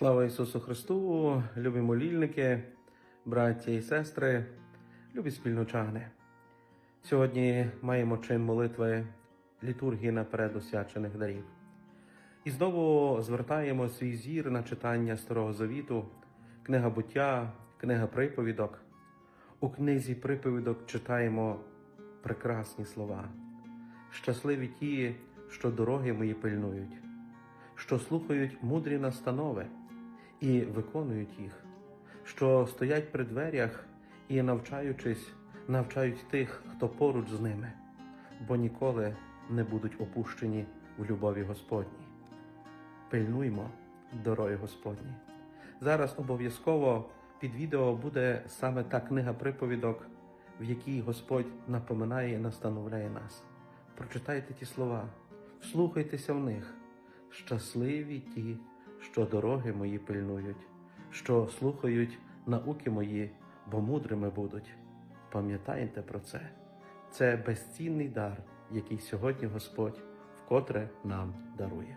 Слава Ісусу Христу, любі молільники, браття і сестри, любі спільночани. Сьогодні маємо чин молитви літургії наперед освячених дарів. І знову звертаємо свій зір на читання Старого Завіту, книга буття, книга приповідок. У книзі приповідок читаємо прекрасні слова. Щасливі ті, що дороги мої пильнують, що слухають мудрі настанови і виконують їх, що стоять при дверях і, навчаючись, навчають тих, хто поруч з ними, бо ніколи не будуть опущені в любові Господній. Пильнуймо дороги Господні. Зараз обов'язково під відео буде саме та книга приповідок, в якій Господь напоминає і настановляє нас. Прочитайте ті слова, вслухайтеся в них. Щасливі ті, що дороги мої пильнують, що слухають науки мої, бо мудрими будуть. Пам'ятайте про це. Це безцінний дар, який сьогодні Господь вкотре нам дарує.